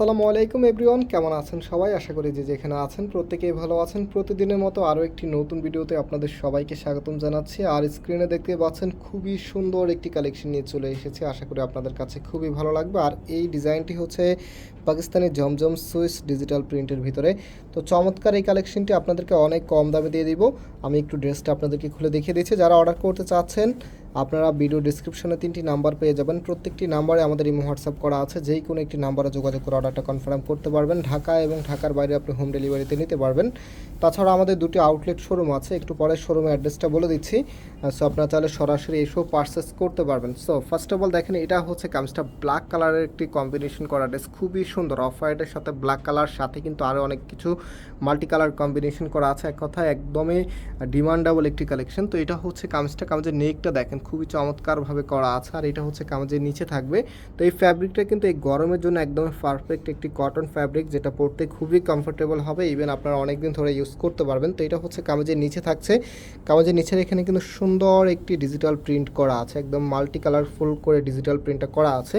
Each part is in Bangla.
আসসালামু আলাইকুম এভরিওয়ান, কেমন আছেন সবাই? আশা করি যে যেখানে আছেন প্রত্যেকেই ভালো আছেন। প্রতিদিনের মতো আরও একটি নতুন ভিডিওতে আপনাদের সবাইকে স্বাগতম জানাচ্ছি। আর স্ক্রিনে দেখতে পাচ্ছেন খুবই সুন্দর একটি কালেকশন নিয়ে চলে এসেছে। আশা করি আপনাদের কাছে খুবই ভালো লাগবে। আর এই ডিজাইনটি হচ্ছে পাকিস্তানি জমজম সুইস ডিজিটাল প্রিন্টের ভিতরে। তো চমৎকার এই কালেকশনটি আপনাদেরকে অনেক কম দামে দিয়ে দিব। আমি একটু ড্রেসটা আপনাদেরকে খুলে দেখিয়ে দিচ্ছি। যারা অর্ডার করতে চাচ্ছেন আপনারা ভিডিও ডিসক্রিপশনে তিনটি নাম্বার পেয়ে যাবেন। প্রত্যেকটি নাম্বারে আমাদের ইমো হোয়াটসঅ্যাপ করা আছে। যেই কোনো একটি নাম্বারে যোগাযোগ করে অর্ডারটা কনফার্ম করতে পারবেন। ঢাকা এবং ঢাকার বাইরে আপনি হোম ডেলিভারিতে নিতে পারবেন। তাছাড়া আমাদের দুটি আউটলেট শোরুম আছে। একটু পরে শোরুমের অ্যাড্রেসটা বলে দিচ্ছি। সো আপনারা চাইলে সরাসরি এসেও পারচেস করতে পারবেন। সো ফার্স্ট অফ অল দেখেন, এটা হচ্ছে কামিজটা ব্ল্যাক কালারের একটি কম্বিনেশন করা ড্রেস খুবই সুন্দর। অফ হোয়াইটের সাথে ব্ল্যাক কালার সাথে কিন্তু আরও অনেক কিছু মাল্টি কালার কম্বিনেশন করা আছে। এক কথায় একদমই ডিমান্ডেবল একটি কালেকশন তো এটা হচ্ছে কামিজটা। কামিজের নেকটা দেখেন খুবই চমৎকারভাবে করা আছে, আর এটা হচ্ছে কামাজের নিচে থাকবে। তো এই ফ্যাব্রিকটা কিন্তু এই গরমের জন্য একদম পারফেক্ট একটি কটন ফ্যাব্রিক যেটা পরতে খুবই কমফোর্টেবল হবে। ইভেন আপনারা অনেকদিন ধরে ইউজ করতে পারবেন। তো এটা হচ্ছে কামাজের নিচে থাকছে। কামাজের নিচের এখানে কিন্তু সুন্দর একটি ডিজিটাল প্রিন্ট করা আছে। একদম মাল্টি কালারফুল করে ডিজিটাল প্রিন্টটা করা আছে।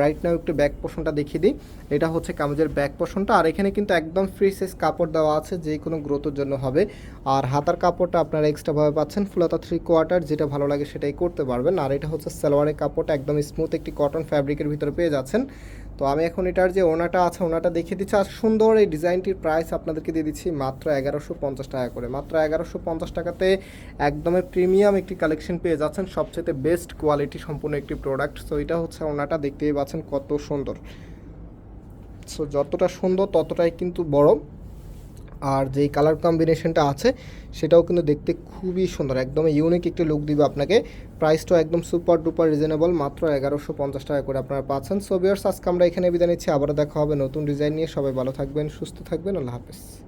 রাইট নাও একটু ব্যাক পোর্শনটা দেখিয়ে দিই। এটা হচ্ছে কামিজের ব্যাক পোর্শনটা আর এখানে কিন্তু একদম ফ্রি সাইজ কাপড় দেওয়া আছে, যে কোনো গ্রোথের জন্য হবে। আর হাতার কাপড়টা আপনারা এক্সট্রাভাবে পাচ্ছেন, ফুলাতা থ্রি কোয়ার্টার যেটা ভালো লাগে সেটাই করতে পারবেন। আর এটা হচ্ছে সালোয়ারের কাপড়টা, একদম স্মুথ একটি কটন ফ্যাব্রিকের ভিতরে পেয়ে যাচ্ছেন। তো আমি এখন এটার যে ওনাটা আছে, ওনাটা দেখিয়ে দিচ্ছি। আর সুন্দর এই ডিজাইনটির প্রাইস আপনাদেরকে দিয়ে দিচ্ছি মাত্র এগারোশো পঞ্চাশ টাকা করে। মাত্র এগারোশো পঞ্চাশ টাকাতে একদমই প্রিমিয়াম একটি কালেকশন পেয়ে যাচ্ছেন। সবচেয়ে বেস্ট কোয়ালিটি সম্পূর্ণ একটি প্রোডাক্ট সো এটা হচ্ছে ওনাটা, দেখতেই পাচ্ছেন কত সুন্দর। সো যতটা সুন্দর ততটাই কিন্তু বড়। আর যেই কালার কম্বিনেশনটা আছে, সেটাও কিন্তু দেখতে খুবই সুন্দর। একদম ইউনিক একটি লুক দিবে আপনাকে। প্রাইসটাও একদম সুপার ডুপার রিজনেবল মাত্র এগারোশো পঞ্চাশ টাকা করে আপনারা পাচ্ছেন। সো আজকে আমরা এখানে বিদায় নিচ্ছি। আবারও দেখা হবে নতুন ডিজাইন নিয়ে। সবাই ভালো থাকবেন, সুস্থ থাকবেন। আল্লাহ হাফেজ।